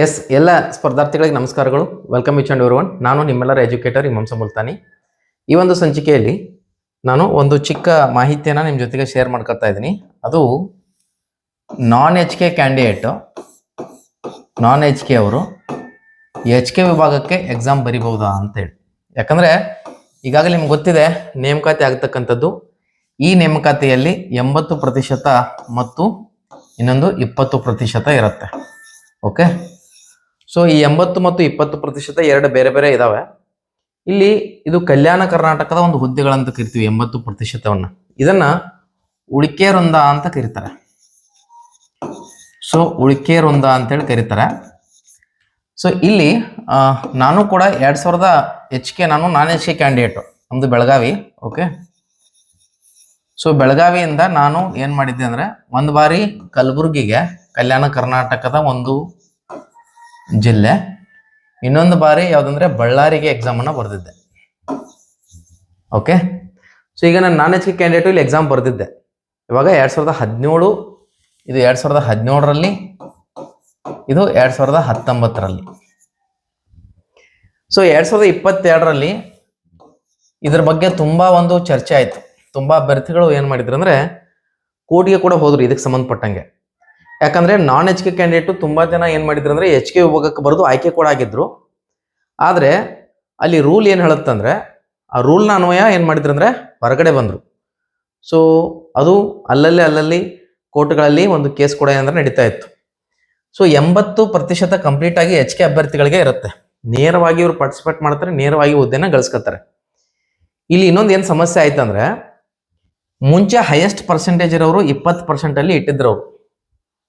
S, ಎಲ್ಲ ಸ್ಪರ್ಧಾರ್ಥಿಗಳಿಗೆ ನಮಸ್ಕಾರಗಳು. Welcome each and one ನಾನು ನಿಮ್ಮೆಲ್ಲರ ಎಜುಕೇಟರ್ ಇಮಾಂಸ ಮುಲ್ತಾನಿ. ಈ ಒಂದು ಸಂಚಿಕೆಯಲ್ಲಿ ನಾನು ಒಂದು ಚಿಕ್ಕ ಮಾಹಿತಿಯನ್ನು ನಿಮ್ಮ ಜೊತೆಗೆ ಶೇರ್ ಮಾಡ್ಕೊತಾ ಇದ್ದೀನಿ. ಅದು non H K candidate non H K ಅವರು ಎಚ್ ಕೆ ವಿಭಾಗಕ್ಕೆ ಎಕ್ಸಾಮ್ ಬರಿಬಹುದಾ ಅಂತೇಳಿ ಯಾಕಂದರೆ ಈಗಾಗಲೇ ನಿಮ್ಗೆ ಗೊತ್ತಿದೆ, ನೇಮಕಾತಿ ಆಗ್ತಕ್ಕಂಥದ್ದು. ಈ ನೇಮಕಾತಿಯಲ್ಲಿ ಎಂಬತ್ತು ಪ್ರತಿಶತ ಮತ್ತು ಇನ್ನೊಂದು ಇಪ್ಪತ್ತು ಪ್ರತಿಶತ ಇರುತ್ತೆ. ಓಕೆ ಸೊ ಈ ಎಂಬತ್ತು ಮತ್ತು ಇಪ್ಪತ್ತು ಪ್ರತಿಶತ ಎರಡು ಬೇರೆ ಬೇರೆ ಇದಾವೆ. ಇಲ್ಲಿ ಇದು ಕಲ್ಯಾಣ ಕರ್ನಾಟಕದ ಒಂದು ಹುದ್ದೆಗಳಂತ ಕರಿತೀವಿ, ಎಂಬತ್ತು ಪ್ರತಿಶತವನ್ನ. ಇದನ್ನ ಉಳಿಕೆ ವೃಂದ ಅಂತ ಕರೀತಾರೆ. ಸೊ ಉಳಿಕೆ ವೃಂದ ಅಂತೇಳಿ ಕರೀತಾರೆ. ಸೊ ಇಲ್ಲಿ ನಾನು ಕೂಡ ಎರಡ್ ಸಾವಿರದ ಎಚ್ ಕೆ ನಾನು ನಾನ್ ಎಚ್ ಕೆ ಕ್ಯಾಂಡಿಡೇಟ್ ನಮ್ದು ಬೆಳಗಾವಿ ಓಕೆ ಸೊ ಬೆಳಗಾವಿಯಿಂದ ನಾನು ಏನ್ ಮಾಡಿದ್ದೆ ಅಂದ್ರೆ, ಒಂದು ಬಾರಿ ಕಲಬುರಗಿಗೆ ಕಲ್ಯಾಣ ಕರ್ನಾಟಕದ ಒಂದು ಜಿಲ್ಲೆ. ಇನ್ನೊಂದು ಬಾರಿ ಯಾವುದಂದ್ರೆ ಬಳ್ಳಾರಿಗೆ ಎಕ್ಸಾಮ್ ಅನ್ನ ಬರೆದಿದ್ದೆ. ಓಕೆ ಸೊ ಈಗ ನಾನು ನಾನ್ ಎಚ್ ಕೆ ಕ್ಯಾಂಡಿಡೇಟ್ ಇಲ್ಲಿ ಎಕ್ಸಾಮ್ ಬರೆದಿದ್ದೆ. ಇವಾಗ ಎರಡು ಸಾವಿರದ ಹದಿನೇಳು ಇದು ಎರಡು ಸಾವಿರದ ಹದಿನೇಳರಲ್ಲಿ ಇದು ಎರಡು ಸಾವಿರದ ಹತ್ತೊಂಬತ್ತರಲ್ಲಿ. ಸೊ ಎರಡು ಸಾವಿರದ ಇಪ್ಪತ್ತೆರಡರಲ್ಲಿ ಇದ್ರ ಬಗ್ಗೆ ತುಂಬಾ ಒಂದು ಚರ್ಚೆ ಆಯ್ತು. ತುಂಬಾ ಅಭ್ಯರ್ಥಿಗಳು ಏನು ಮಾಡಿದ್ರು ಅಂದ್ರೆ ಕೋರ್ಟ್ಗೆ ಕೂಡ ಹೋದ್ರು ಇದಕ್ಕೆ ಸಂಬಂಧಪಟ್ಟಂಗೆ. ಯಾಕಂದ್ರೆ ನಾನ್ ಎಚ್ ಕೆ ಕ್ಯಾಂಡಿಡೇಟು ತುಂಬ ಜನ ಏನು ಮಾಡಿದ್ರು ಅಂದ್ರೆ ಎಚ್ ಕೆ ವಿಭಾಗಕ್ಕೆ ಬರೆದು ಆಯ್ಕೆ ಕೂಡ ಆಗಿದ್ರು. ಆದರೆ ಅಲ್ಲಿ ರೂಲ್ ಏನು ಹೇಳುತ್ತಂದರೆ ಆ ರೂಲ್ನ ಅನ್ವಯ ಏನು ಮಾಡಿದ್ರು ಅಂದರೆ ಹೊರಗಡೆ ಬಂದರು. ಸೊ ಅದು ಅಲ್ಲಲ್ಲಿ ಅಲ್ಲಲ್ಲಿ ಕೋರ್ಟ್ಗಳಲ್ಲಿ ಒಂದು ಕೇಸ್ ಕೂಡ ಏನಂದ್ರೆ ನಡೀತಾ ಇತ್ತು. ಸೊ ಎಂಬತ್ತು ಪ್ರತಿಶತ ಕಂಪ್ಲೀಟ್ ಆಗಿ ಎಚ್ ಕೆ ಅಭ್ಯರ್ಥಿಗಳಿಗೆ ಇರುತ್ತೆ. ನೇರವಾಗಿ ಇವರು ಪಾರ್ಟಿಸಿಪೇಟ್ ಮಾಡ್ತಾರೆ, ನೇರವಾಗಿ ಹುದ್ದೆನ ಗಳಿಸ್ಕೊತಾರೆ. ಇಲ್ಲಿ ಇನ್ನೊಂದು ಏನು ಸಮಸ್ಯೆ ಆಯ್ತಂದ್ರೆ ಮುಂಚೆ ಹೈಯೆಸ್ಟ್ ಪರ್ಸೆಂಟೇಜ್ ಇರೋರು ಇಪ್ಪತ್ತು ಪರ್ಸೆಂಟಲ್ಲಿ ಇಟ್ಟಿದ್ರು ಅವರು.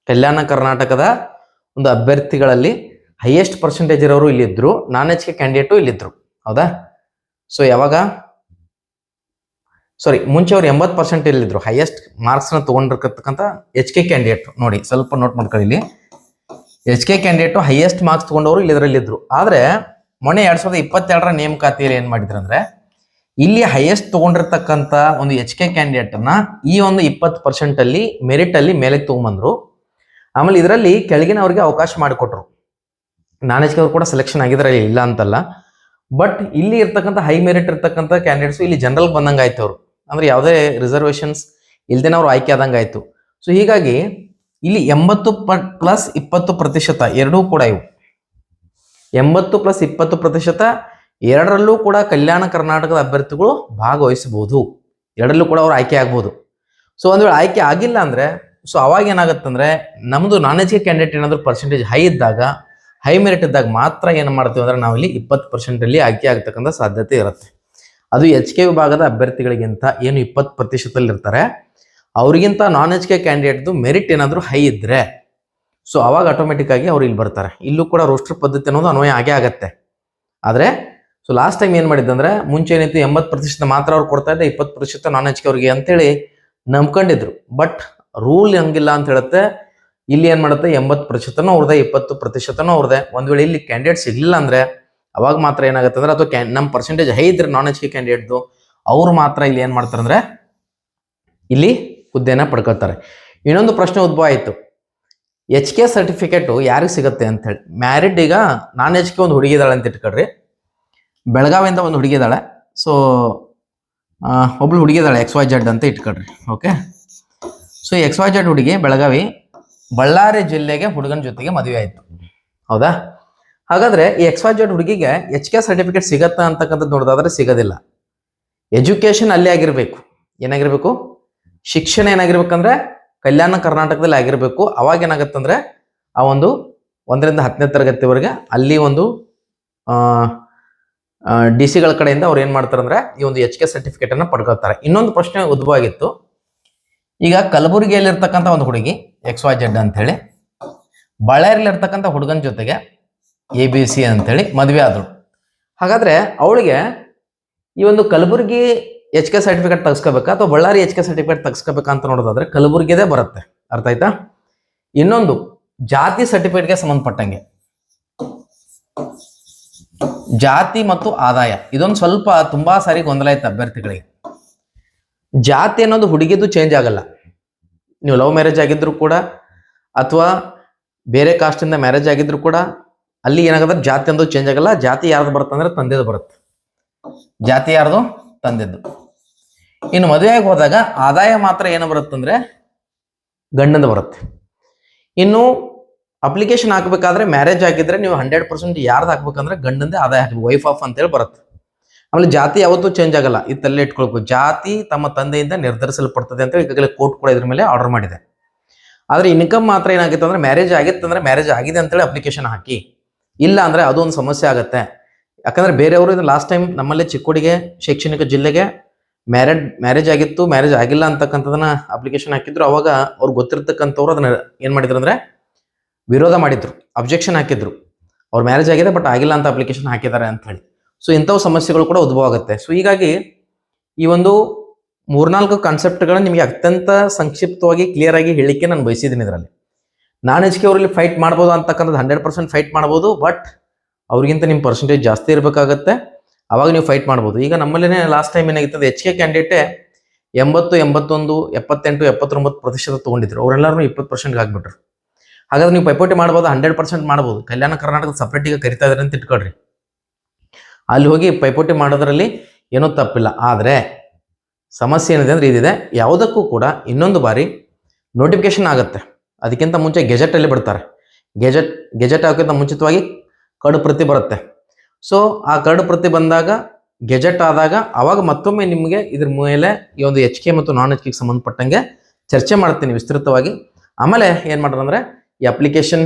ಕಲ್ಯಾಣ ಕರ್ನಾಟಕದ ಒಂದು ಅಭ್ಯರ್ಥಿಗಳಲ್ಲಿ ಹೈಯೆಸ್ಟ್ ಪರ್ಸೆಂಟೇಜ್ ಇರೋರು ಇಲ್ಲಿದ್ರು ನಾನ್ ಎಚ್ ಕೆ ಕ್ಯಾಂಡಿಡೇಟು ಇಲ್ಲಿದ್ರು. ಹೌದಾ? ಸೊ ಯಾವಾಗ? ಸಾರಿ ಮುಂಚೆ ಅವ್ರು ಎಂಬತ್ತು ಪರ್ಸೆಂಟ್ ಇಲ್ಲಿದ್ರು. ಹೈಯೆಸ್ಟ್ ಮಾರ್ಕ್ಸ್ನ ತಗೊಂಡಿರ್ತಕ್ಕಂಥ ಎಚ್ ಕೆ ಕ್ಯಾಂಡಿಡೇಟ್ ನೋಡಿ, ಸ್ವಲ್ಪ ನೋಟ್ ಮಾಡ್ಕೊಳ್ಳಿ ಇಲ್ಲಿ. H K candidate highest marks ತಗೊಂಡವರು ಇಲ್ಲಿ ಇದರಲ್ಲಿದ್ರು ಆದರೆ, ಮೊನ್ನೆ ಎರಡು ಸಾವಿರದ ಇಪ್ಪತ್ತೆರಡರ ನೇಮಕಾತಿಯಲ್ಲಿ ಏನು ಮಾಡಿದ್ರು ಅಂದ್ರೆ ಇಲ್ಲಿ ಹೈಯೆಸ್ಟ್ ತಗೊಂಡಿರ್ತಕ್ಕಂಥ ಒಂದು ಎಚ್ ಕೆ ಕ್ಯಾಂಡಿಡೇಟನ್ನು ಈ ಒಂದು ಇಪ್ಪತ್ತು ಪರ್ಸೆಂಟ್ ಅಲ್ಲಿ ಮೆರಿಟ್ ಅಲ್ಲಿ ಮೇಲೆ ತಗೊಂಬಂದ್ರು ಆಮೇಲೆ ಇದರಲ್ಲಿ ಕೆಳಗಿನ ಅವ್ರಿಗೆ ಅವಕಾಶ ಮಾಡಿಕೊಟ್ರು. ನಾನ್ ಎಚ್ ಅವ್ರು ಕೂಡ ಸೆಲೆಕ್ಷನ್ ಆಗಿದ್ರೆ ಇಲ್ಲ ಅಂತಲ್ಲ. ಬಟ್ ಇಲ್ಲಿ ಇರ್ತಕ್ಕಂಥ ಹೈ ಮೆರಿಟ್ ಇರ್ತಕ್ಕಂಥ ಕ್ಯಾಂಡಿಡೇಟ್ಸ್ ಇಲ್ಲಿ ಜನರಲ್ ಬಂದಂಗೆ ಆಯ್ತು ಅವರು. ಅಂದ್ರೆ ಯಾವುದೇ ರಿಸರ್ವೇಶನ್ಸ್ ಇಲ್ದೇನೆ ಅವ್ರು ಆಯ್ಕೆ ಆದಂಗೆ ಆಯ್ತು. ಸೊ ಹೀಗಾಗಿ ಇಲ್ಲಿ ಎಂಬತ್ತು ಪ್ಲಸ್ ಇಪ್ಪತ್ತು ಪ್ರತಿಶತ ಎರಡೂ ಕೂಡ ಇವು. ಎಂಬತ್ತು ಪ್ಲಸ್ ಇಪ್ಪತ್ತು ಪ್ರತಿಶತ ಎರಡರಲ್ಲೂ ಕೂಡ ಕಲ್ಯಾಣ ಕರ್ನಾಟಕದ ಅಭ್ಯರ್ಥಿಗಳು ಭಾಗವಹಿಸಬಹುದು. ಎರಡರಲ್ಲೂ ಕೂಡ ಅವ್ರು ಆಯ್ಕೆ ಆಗ್ಬೋದು. ಸೊ ಒಂದು ವೇಳೆ ಆಯ್ಕೆ ಆಗಿಲ್ಲ ಅಂದ್ರೆ ಸೊ ಅವಾಗ ಏನಾಗುತ್ತಂದ್ರೆ, ನಮ್ದು ನಾನ್ ಎಜ್ ಕೆ ಕ್ಯಾಂಡಿಡೇಟ್ ಏನಾದರೂ ಪರ್ಸೆಂಟೇಜ್ ಹೈ ಇದ್ದಾಗ ಹೈ ಮೆರಿಟ್ ಇದ್ದಾಗ ಮಾತ್ರ ಏನು ಮಾಡ್ತೀವಿ ಅಂದ್ರೆ ನಾವಿಲ್ಲಿ ಇಪ್ಪತ್ತು ಪರ್ಸೆಂಟಲ್ಲಿ ಆಯ್ಕೆ ಆಗ್ತಕ್ಕಂಥ ಸಾಧ್ಯತೆ ಇರುತ್ತೆ. ಅದು ಎಚ್ ಕೆ ವಿಭಾಗದ ಅಭ್ಯರ್ಥಿಗಳಿಗಿಂತ ಏನು ಇಪ್ಪತ್ತು ಪ್ರತಿಶತದಲ್ಲಿ ಇರ್ತಾರೆ. ಅವ್ರಿಗಿಂತ ನಾನ್ ಎಜ್ ಕೆ ಕ್ಯಾಂಡಿಡೇಟ್ದು ಮೆರಿಟ್ ಏನಾದರೂ ಹೈ ಇದ್ದರೆ ಸೊ ಅವಾಗ ಆಟೋಮೆಟಿಕ್ಕಾಗಿ ಅವ್ರು ಇಲ್ಲಿ ಬರ್ತಾರೆ. ಇಲ್ಲೂ ಕೂಡ ರೋಸ್ಟರ್ ಪದ್ಧತಿ ಅನ್ನೋದು ಅನ್ವಯ ಆಗೇ ಆಗತ್ತೆ. ಆದರೆ ಸೊ ಲಾಸ್ಟ್ ಟೈಮ್ ಏನು ಮಾಡಿದ್ದಂದ್ರೆ, ಮುಂಚೆ ಏನಿತ್ತು ಎಂಬತ್ತು ಪ್ರತಿಶತ ಮಾತ್ರ ಅವ್ರು ಕೊಡ್ತಾ ಇದ್ದೆ ಇಪ್ಪತ್ತು ಪ್ರತಿಶತ ನಾನ್ ಎಚ್ ಕೆ ಅವ್ರಿಗೆ ಅಂತೇಳಿ ನಂಬ್ಕೊಂಡಿದ್ರು. ಬಟ್ ರೂಲ್ ಹಂಗಿಲ್ಲ ಅಂತ ಹೇಳುತ್ತೆ, ಇಲ್ಲಿ ಏನ್ ಮಾಡುತ್ತೆ, ಎಂಬತ್ತು ಪ್ರತಿಶತನೂ ಅವ್ರದೇ ಇಪ್ಪತ್ತು ಪ್ರತಿಶತನೂ ಅವ್ರದೇ ಒಂದ್ ವೇಳೆ ಇಲ್ಲಿ ಕ್ಯಾಂಡಿಡೇಟ್ ಸಿಗ್ಲಿಲ್ಲ ಅಂದ್ರೆ, ಅವಾಗ ಮಾತ್ರ ಏನಾಗುತ್ತೆ ಅಂದ್ರೆ, ಅಥವಾ ಕ್ಯಾನ್ ನಮ್ಮ ಪರ್ಸೆಂಟೇಜ್ ಹೈ ಇದ್ರೆ ನಾನ್ ಎಚ್ ಕೆ ಕ್ಯಾಂಡಿಡೇಟ್ದು ಅವ್ರು ಮಾತ್ರ ಇಲ್ಲಿ ಏನ್ ಮಾಡ್ತಾರೆ ಅಂದ್ರೆ, ಇಲ್ಲಿ ಹುದ್ದೆನ ಪಡ್ಕೊಳ್ತಾರೆ. ಇನ್ನೊಂದು ಪ್ರಶ್ನೆ ಉದ್ಭವ ಆಯಿತು. ಎಚ್ ಕೆ ಸರ್ಟಿಫಿಕೇಟು ಯಾರಿಗೆ ಸಿಗುತ್ತೆ ಅಂತ ಹೇಳಿ. ಮ್ಯಾರಿಡ್ ಈಗ ನಾನ್ ಎಚ್ ಕೆ ಒಂದು ಹುಡುಗಿ ಇದ್ದಾಳೆ ಅಂತ ಇಟ್ಕೊಳ್ರಿ. ಬೆಳಗಾವಿಯಿಂದ ಒಂದು ಹುಡುಗಿ ಇದ್ದಾಳೆ. ಸೊ ಒಬ್ಳು ಹುಡುಗಿ ಇದ್ದಾಳೆ ಎಕ್ಸ್ ವೈ ಜೆಡ್ ಅಂತ ಇಟ್ಕೊಳ್ರಿ. Okay so X Y Z ಹುಡುಗಿ ಬೆಳಗಾವಿ, ಬಳ್ಳಾರಿ ಜಿಲ್ಲೆಗೆ ಹುಡುಗನ ಜೊತೆಗೆ ಮದುವೆ ಆಯಿತು. ಹೌದಾ? ಹಾಗಾದ್ರೆ ಈ ಎಕ್ಸ್ ವೈ ಜೆಡ್ ಹುಡುಗಿಗೆ ಎಚ್ ಕೆ ಸರ್ಟಿಫಿಕೇಟ್ ಸಿಗತ್ತಾ ಅಂತಕ್ಕಂಥದ್ದು ನೋಡೋದಾದ್ರೆ ಸಿಗೋದಿಲ್ಲ. ಎಜುಕೇಶನ್ ಅಲ್ಲೇ ಆಗಿರಬೇಕು. ಏನಾಗಿರ್ಬೇಕು? ಶಿಕ್ಷಣ ಏನಾಗಿರ್ಬೇಕಂದ್ರೆ ಕಲ್ಯಾಣ ಕರ್ನಾಟಕದಲ್ಲಿ ಆಗಿರಬೇಕು. ಅವಾಗ ಏನಾಗತ್ತಂದ್ರೆ ಆ ಒಂದು ಒಂದರಿಂದ ಹತ್ತನೇ ತರಗತಿವರೆಗೆ ಅಲ್ಲಿ ಒಂದು ಡಿ ಸಿಗಳ ಕಡೆಯಿಂದ ಅವ್ರು ಏನು ಮಾಡ್ತಾರೆ ಅಂದರೆ ಈ ಒಂದು ಎಚ್ ಕೆ ಸರ್ಟಿಫಿಕೇಟ್ ಅನ್ನ ಪಡ್ಕೊಳ್ತಾರೆ. ಇನ್ನೊಂದು ಪ್ರಶ್ನೆ ಉದ್ಭವ ಆಗಿತ್ತು. ಈಗ ಕಲಬುರಗಿಯಲ್ಲಿರ್ತಕ್ಕಂಥ ಒಂದು ಹುಡುಗಿ ಎಕ್ಸ್ ವೈ ಜೆಡ್ ಅಂತ ಹೇಳಿ ಹುಡುಗನ ಜೊತೆಗೆ ಎ ಬಿ ಸಿ ಅಂತೇಳಿ ಮದುವೆ ಆದರು. ಹಾಗಾದರೆ ಅವಳಿಗೆ ಈ ಒಂದು ಕಲಬುರಗಿ ಎಚ್ ಕೆ ಸರ್ಟಿಫಿಕೇಟ್ ತೆಗೆಸ್ಕೋಬೇಕಾ ಅಥವಾ ಬಳ್ಳಾರಿ ಎಚ್ ಕೆ ಸರ್ಟಿಫಿಕೇಟ್ ತೆಗೆಸ್ಕೋಬೇಕಾ ಅಂತ ನೋಡೋದಾದ್ರೆ ಕಲಬುರಗಿದೇ ಬರುತ್ತೆ. ಅರ್ಥ ಆಯ್ತಾ? ಇನ್ನೊಂದು, ಜಾತಿ ಸರ್ಟಿಫಿಕೇಟ್ಗೆ ಸಂಬಂಧಪಟ್ಟಂಗೆ. ಜಾತಿ ಮತ್ತು ಆದಾಯ, ಇದೊಂದು ಸ್ವಲ್ಪ ತುಂಬಾ ಸಾರಿ ಗೊಂದಲ ಆಯ್ತು ಅಭ್ಯರ್ಥಿಗಳಿಗೆ. ಜಾತಿ ಅನ್ನೋದು ಹುಡುಗಿದು ಚೇಂಜ್ ಆಗಲ್ಲ. ನೀವು ಲವ್ ಮ್ಯಾರೇಜ್ ಆಗಿದ್ರು ಕೂಡ ಅಥವಾ ಬೇರೆ ಕಾಸ್ಟಿಂದ ಮ್ಯಾರೇಜ್ ಆಗಿದ್ರು ಕೂಡ ಅಲ್ಲಿ ಏನಾಗದ ಜಾತಿ ಅಂದು ಚೇಂಜ್ ಆಗಲ್ಲ. ಜಾತಿ ಯಾರ್ದು ಬರುತ್ತೆ ಅಂದ್ರೆ ತಂದೆದು ಬರುತ್ತೆ. ಜಾತಿ ಯಾರ್ದು? ತಂದೆದ್ದು ಇನ್ನು ಮದುವೆಯಾಗಿ ಹೋದಾಗ ಆದಾಯ ಮಾತ್ರ ಏನು ಬರುತ್ತಂದ್ರೆ ಗಂಡಂದು ಬರುತ್ತೆ. ಇನ್ನು ಅಪ್ಲಿಕೇಶನ್ ಹಾಕಬೇಕಾದ್ರೆ ಮ್ಯಾರೇಜ್ ಆಗಿದ್ರೆ ನೀವು ಹಂಡ್ರೆಡ್ ಪರ್ಸೆಂಟ್ ಯಾರ್ದು ಹಾಕ್ಬೇಕಂದ್ರೆ ಗಂಡಂದೇ ಆದಾಯ ಹಾಕ್ಬೇಕು. ವೈಫ್ ಆಫ್ ಅಂತೇಳಿ ಬರುತ್ತೆ. ಆಮೇಲೆ ಜಾತಿ ಯಾವತ್ತೂ ಚೇಂಜ್ ಆಗಲ್ಲ. ಇತ್ತಲ್ಲೇ ಇಟ್ಕೊಳ್ಬೇಕು. ಜಾತಿ ತಮ್ಮ ತಂದೆಯಿಂದ ನಿರ್ಧರಿಸಲ್ಪಡ್ತದೆ ಅಂತ ಈಗಾಗಲೇ ಕೋರ್ಟ್ ಕೂಡ ಇದ್ರ ಮೇಲೆ ಆರ್ಡರ್ ಮಾಡಿದೆ. ಆದರೆ ಇನ್ಕಮ್ ಮಾತ್ರ ಏನಾಗಿತ್ತು ಅಂದ್ರೆ ಮ್ಯಾರೇಜ್ ಆಗಿತ್ತಂದ್ರೆ ಮ್ಯಾರೇಜ್ ಆಗಿದೆ ಅಂತೇಳಿ ಅಪ್ಲಿಕೇಶನ್ ಹಾಕಿ. ಇಲ್ಲ ಅಂದ್ರೆ ಅದೊಂದು ಸಮಸ್ಯೆ ಆಗುತ್ತೆ. ಯಾಕಂದ್ರೆ ಬೇರೆಯವರು ಇದು ಲಾಸ್ಟ್ ಟೈಮ್ ನಮ್ಮಲ್ಲೇ ಚಿಕ್ಕೋಡಿಗೆ, ಶೈಕ್ಷಣಿಕ ಜಿಲ್ಲೆಗೆ ಮ್ಯಾರೇಡ್ ಮ್ಯಾರೇಜ್ ಆಗಿತ್ತು ಮ್ಯಾರೇಜ್ ಆಗಿಲ್ಲ ಅಂತಕ್ಕಂಥದನ್ನ ಅಪ್ಲಿಕೇಶನ್ ಹಾಕಿದ್ರು. ಅವಾಗ ಅವ್ರು ಗೊತ್ತಿರ್ತಕ್ಕಂಥವ್ರು ಅದನ್ನ ಏನು ಮಾಡಿದ್ರು ಅಂದ್ರೆ ವಿರೋಧ ಮಾಡಿದ್ರು. ಅಬ್ಜೆಕ್ಷನ್ ಹಾಕಿದ್ರು. ಅವ್ರು ಮ್ಯಾರೇಜ್ ಆಗಿದೆ ಬಟ್ ಆಗಿಲ್ಲ ಅಂತ ಅಪ್ಲಿಕೇಶನ್ ಹಾಕಿದ್ದಾರೆ ಅಂತ ಹೇಳಿ. ಸೊ ಇಂಥವು ಸಮಸ್ಯೆಗಳು ಕೂಡ ಉದ್ಭವ ಆಗುತ್ತೆ ಸೊ ಹೀಗಾಗಿ ಈ ಒಂದು ಮೂರ್ನಾಲ್ಕು ಕಾನ್ಸೆಪ್ಟ್ಗಳನ್ನ ನಿಮಗೆ ಅತ್ಯಂತ ಸಂಕ್ಷಿಪ್ತವಾಗಿ ಕ್ಲಿಯರ್ ಆಗಿ ಹೇಳಿಕೆ ನಾನು ಬಯಸಿದ್ದೀನಿ ಇದರಲ್ಲಿ. ನಾನ್ ಅವರಲ್ಲಿ ಫೈಟ್ ಮಾಡ್ಬೋದು ಅಂತಕ್ಕಂಥದ್ದು ಹಂಡ್ರೆಡ್ ಪರ್ಸೆಂಟ್ ಫೈಟ್ ಮಾಡ್ಬೋದು ಬಟ್ ಅವ್ರಿಗಿಂತ ನಿಮ್ಮ ಪರ್ಸೆಂಟೇಜ್ ಜಾಸ್ತಿ ಇರಬೇಕಾಗತ್ತೆ. ಅವಾಗ ನೀವು ಫೈಟ್ ಮಾಡ್ಬೋದು. ಈಗ ನಮ್ಮಲ್ಲೇ ಲಾಸ್ಟ್ ಟೈಮ್ ಏನಾಗಿತ್ತು ಎಚ್ ಕೆ ಕ್ಯಾಂಡಿಡೇಟೇ ಎಂಬತ್ತು, ಎಂಬತ್ತೊಂದು, ಎಪ್ಪತ್ತೆಂಟು, ಎಪ್ಪತ್ತೊಂಬತ್ತು ಪ್ರತಿಶತ ತೊಗೊಂಡಿದ್ರು. ಅವರೆಲ್ಲರೂ ಇಪ್ಪತ್ತು ಪರ್ಸೆಂಟ್ಗೆ ಆಗ್ಬಿಟ್ರು ಹಾಗಾದ್ರೆ ನೀವು ಪೈಪೋಟಿ ಮಾಡ್ಬೋದು ಹಂಡ್ರೆಡ್ ಪರ್ಸೆಂಟ್ ಮಾಡ್ಬೋದು. ಕಲ್ಯಾಣ ಕರ್ನಾಟಕದ ಸಪ್ರೇಟಿಗೆ ಕರಿತಾ ಇದ್ದಾರೆ ಅಂತ ಇಟ್ಕೊಳ್ರಿ. ಅಲ್ಲಿ ಹೋಗಿ ಪೈಪೋಟಿ ಮಾಡೋದ್ರಲ್ಲಿ ಏನೂ ತಪ್ಪಿಲ್ಲ. ಆದರೆ ಸಮಸ್ಯೆ ಏನಿದೆ ಅಂದರೆ ಇದಿದೆ. ಯಾವುದಕ್ಕೂ ಕೂಡ ಇನ್ನೊಂದು ಬಾರಿ ನೋಟಿಫಿಕೇಶನ್ ಆಗುತ್ತೆ. ಅದಕ್ಕಿಂತ ಮುಂಚೆ ಗೆಜೆಟಲ್ಲಿ ಬಿಡ್ತಾರೆ. ಗೆಜೆಟ್ ಗೆಜೆಟ್ ಹಾಕೋಕ್ಕಿಂತ ಮುಂಚಿತವಾಗಿ ಕಡು ಪ್ರತಿ ಬರುತ್ತೆ. ಸೊ ಆ ಕರಡು ಪ್ರತಿ ಬಂದಾಗ ಗೆಜೆಟ್ ಆದಾಗ ಅವಾಗ ಮತ್ತೊಮ್ಮೆ ನಿಮಗೆ ಇದ್ರ ಮೇಲೆ ಈ ಒಂದು ಎಚ್ ಕೆ ಮತ್ತು ನಾನ್ ಎಚ್ ಕೆಗೆ ಸಂಬಂಧಪಟ್ಟಂಗೆ ಚರ್ಚೆ ಮಾಡ್ತೀನಿ ವಿಸ್ತೃತವಾಗಿ. ಆಮೇಲೆ ಏನು ಮಾಡೋದು ಅಂದ್ರೆ ಈ ಅಪ್ಲಿಕೇಶನ್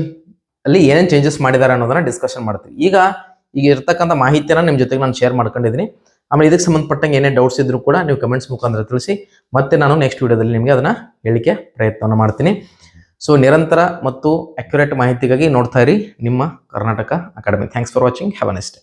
ಅಲ್ಲಿ ಏನೇನು ಚೇಂಜಸ್ ಮಾಡಿದ್ದಾರೆ ಅನ್ನೋದನ್ನ ಡಿಸ್ಕಷನ್ ಮಾಡ್ತೀವಿ. ಈಗ ಈಗ ಇರ್ತಕ್ಕಂಥ ಮಾಹಿತಿಯನ್ನು ನಿಮ್ಮ ಜೊತೆಗೆ ನಾನು ಶೇರ್ ಮಾಡ್ಕೊಂಡಿದ್ದೀನಿ ಆಮೇಲೆ ಇದಕ್ಕೆ ಸಂಬಂಧಪಟ್ಟಂಗೆ ಏನೇ ಡೌಟ್ಸ್ ಇದ್ರೂ ಕೂಡ ನೀವು ಕಮೆಂಟ್ಸ್ ಮುಖಾಂತರ ತಿಳಿಸಿ, ಮತ್ತೆ ನಾನು ನೆಕ್ಸ್ಟ್ ವಿಡಿಯೋದಲ್ಲಿ ನಿಮಗೆ ಅದನ್ನು ಹೇಳಿಕೆ ಪ್ರಯತ್ನವನ್ನು ಮಾಡ್ತೀನಿ. ಸೊ ನಿರಂತರ ಮತ್ತು ಅಕ್ಯುರೇಟ್ ಮಾಹಿತಿಗಾಗಿ ನೋಡ್ತಾ ಇರಿ ನಿಮ್ಮ Karnataka academy thanks for watching have a nest